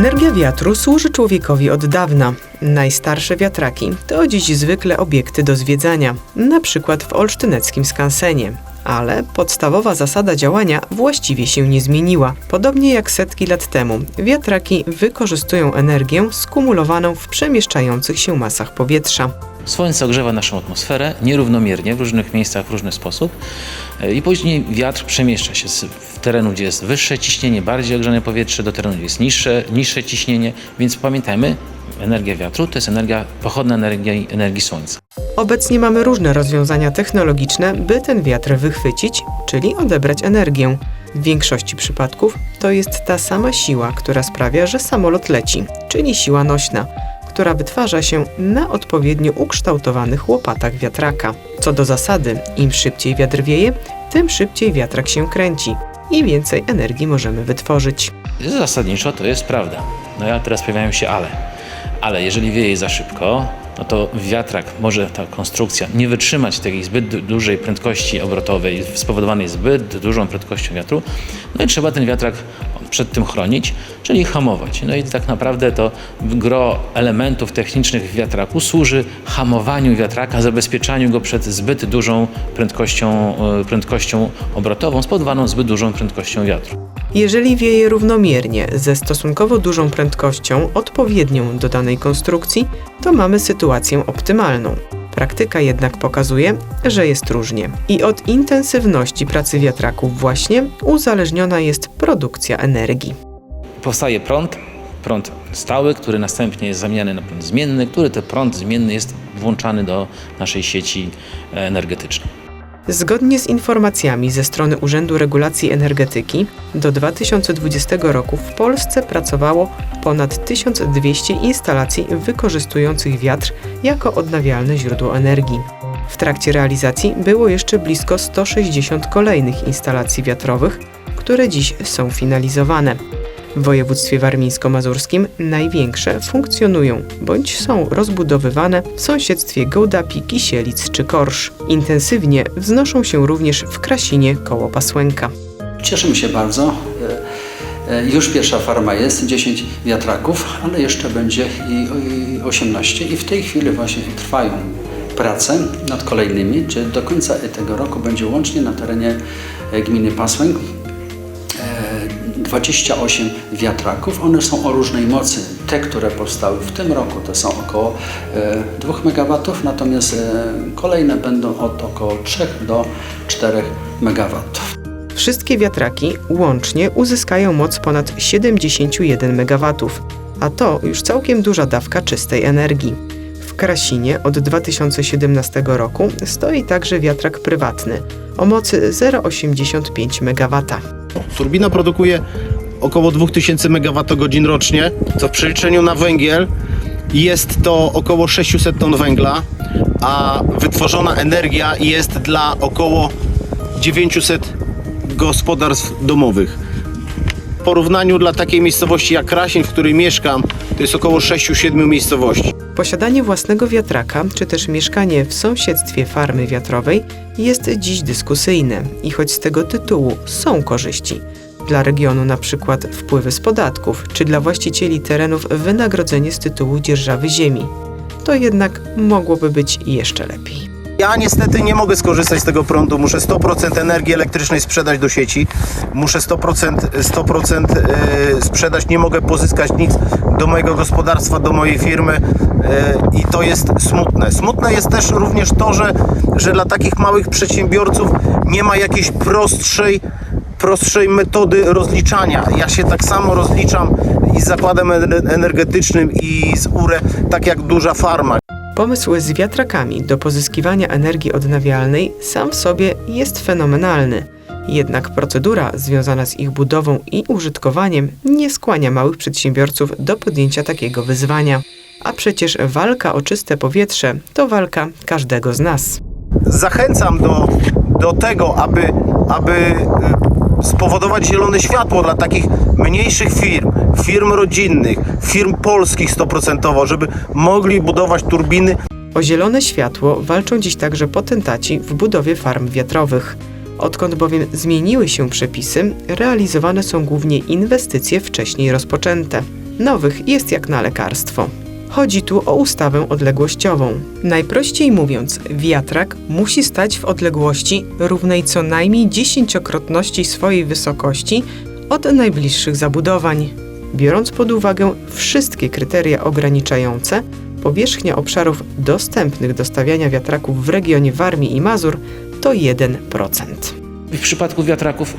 Energia wiatru służy człowiekowi od dawna. Najstarsze wiatraki to dziś zwykle obiekty do zwiedzania, na przykład w olsztyneckim skansenie. Ale podstawowa zasada działania właściwie się nie zmieniła. Podobnie jak setki lat temu, wiatraki wykorzystują energię skumulowaną w przemieszczających się masach powietrza. Słońce ogrzewa naszą atmosferę nierównomiernie w różnych miejscach w różny sposób e, i później wiatr przemieszcza się z terenu, gdzie jest wyższe ciśnienie, bardziej ogrzane powietrze, do terenu, gdzie jest niższe, niższe ciśnienie, więc pamiętajmy, energia wiatru to jest energia pochodna energii, energii słońca. Obecnie mamy różne rozwiązania technologiczne, by ten wiatr wychwycić, czyli odebrać energię. W większości przypadków to jest ta sama siła, która sprawia, że samolot leci, czyli siła nośna, która wytwarza się na odpowiednio ukształtowanych łopatach wiatraka. Co do zasady, im szybciej wiatr wieje, tym szybciej wiatrak się kręci i więcej energii możemy wytworzyć. Zasadniczo to jest prawda. No ja teraz pojawiają się ale. Ale jeżeli wieje za szybko, no to wiatrak może ta konstrukcja nie wytrzymać takiej zbyt du- dużej prędkości obrotowej spowodowanej zbyt dużą prędkością wiatru. No i trzeba ten wiatrak przed tym chronić, czyli hamować. No i tak naprawdę to gro elementów technicznych wiatraku służy hamowaniu wiatraka, zabezpieczaniu go przed zbyt dużą prędkością, e, prędkością obrotową spowodowaną zbyt dużą prędkością wiatru. Jeżeli wieje równomiernie, ze stosunkowo dużą prędkością, odpowiednią do danej konstrukcji, to mamy sytuację optymalną. Praktyka jednak pokazuje, że jest różnie. I od intensywności pracy wiatraków właśnie uzależniona jest produkcja energii. powstaje prąd, prąd stały, który następnie jest zamieniany na prąd zmienny, który to prąd zmienny jest włączany do naszej sieci e, energetycznej. Zgodnie z informacjami ze strony Urzędu Regulacji Energetyki, do 2020 roku w Polsce pracowało ponad 1200 instalacji wykorzystujących wiatr jako odnawialne źródło energii. W trakcie realizacji było jeszcze blisko 160 kolejnych instalacji wiatrowych, które dziś są finalizowane. W województwie warmińsko-mazurskim największe funkcjonują bądź są rozbudowywane w sąsiedztwie Gołdapi, Kisielic czy Korsz. Intensywnie wznoszą się również w Krasinie koło Pasłęka. Cieszymy się bardzo. E, e, Już pierwsza farma jest, 10 wiatraków, ale jeszcze będzie i i 18 i w tej chwili właśnie trwają prace nad kolejnymi, czy do końca tego roku będzie łącznie na terenie e, gminy Pasłęk 28 wiatraków. One są o różnej mocy. Te, które powstały w tym roku, to są około e, 2 MW, natomiast e, kolejne będą od około 3 do 4 MW. Wszystkie wiatraki łącznie uzyskają moc ponad 71 MW, a to już całkiem duża dawka czystej energii. W Krasinie od 2017 roku stoi także wiatrak prywatny o mocy 0,85 MW. Turbina produkuje około 2000 MWh rocznie, co w przeliczeniu na węgiel jest to około 600 ton węgla, a wytworzona energia jest dla około 900 gospodarstw domowych. W porównaniu dla takiej miejscowości jak Krasin, w której mieszkam, to jest około 6-7 miejscowości. Posiadanie własnego wiatraka, czy też mieszkanie w sąsiedztwie farmy wiatrowej jest dziś dyskusyjne i choć z tego tytułu są korzyści. Dla regionu na przykład wpływy z podatków, czy dla właścicieli terenów wynagrodzenie z tytułu dzierżawy ziemi. To jednak mogłoby być jeszcze lepiej. Ja niestety nie mogę skorzystać z tego prądu. Muszę 100% energii elektrycznej sprzedać do sieci. Muszę 100%, 100% e, sprzedać. Nie mogę pozyskać nic do mojego gospodarstwa, do mojej firmy e, i to jest smutne. Smutne jest też również to, że, że dla takich małych przedsiębiorców nie ma jakiejś prostszej prostszej metody rozliczania. Ja się tak samo rozliczam i z zakładem ener- energetycznym i z URE, tak jak duża farma. Pomysł z wiatrakami do pozyskiwania energii odnawialnej sam w sobie jest fenomenalny. Jednak procedura związana z ich budową i użytkowaniem nie skłania małych przedsiębiorców do podjęcia takiego wyzwania. A przecież walka o czyste powietrze to walka każdego z nas. zachęcam do, do tego, aby, aby y, spowodować zielone światło dla takich mniejszych firm, firm rodzinnych, firm polskich 100%, żeby mogli budować turbiny O zielone światło walczą dziś także potentaci w budowie farm wiatrowych. Odkąd bowiem zmieniły się przepisy, realizowane są głównie inwestycje wcześniej rozpoczęte. nowych jest jak na lekarstwo. Chodzi tu o ustawę odległościową. Najprościej mówiąc, wiatrak musi stać w odległości równej co najmniej dziesięciokrotności swojej wysokości od najbliższych zabudowań. Biorąc pod uwagę wszystkie kryteria ograniczające, powierzchnia obszarów dostępnych do stawiania wiatraków w regionie Warmii i Mazur to 1%. W przypadku wiatraków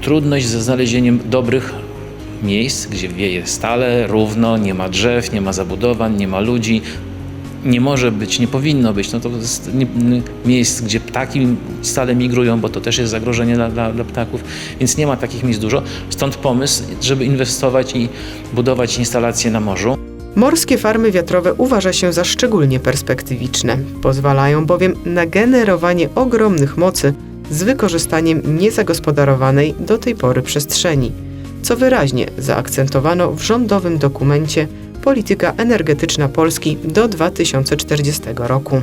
trudność ze znalezieniem dobrych miejsc, gdzie wieje stale, równo, nie ma drzew, nie ma zabudowań, nie ma ludzi. Nie może być, nie powinno być. No to jest miejsc, gdzie ptaki stale migrują, bo to też jest zagrożenie dla, dla, dla ptaków, więc nie ma takich miejsc dużo. Stąd pomysł, żeby inwestować i budować instalacje na morzu. Morskie farmy wiatrowe uważa się za szczególnie perspektywiczne. Pozwalają bowiem na generowanie ogromnych mocy z wykorzystaniem niezagospodarowanej do tej pory przestrzeni, co wyraźnie zaakcentowano w rządowym dokumencie Polityka energetyczna Polski do 2040 roku.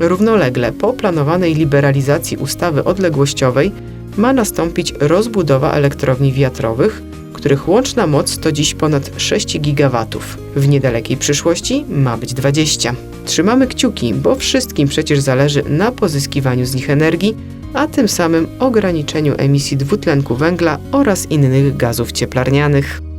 Równolegle po planowanej liberalizacji ustawy odległościowej ma nastąpić rozbudowa elektrowni wiatrowych, których łączna moc to dziś ponad 6 gigawatów. W niedalekiej przyszłości ma być 20. Trzymamy kciuki, bo wszystkim przecież zależy na pozyskiwaniu z nich energii, a tym samym ograniczeniu emisji dwutlenku węgla oraz innych gazów cieplarnianych.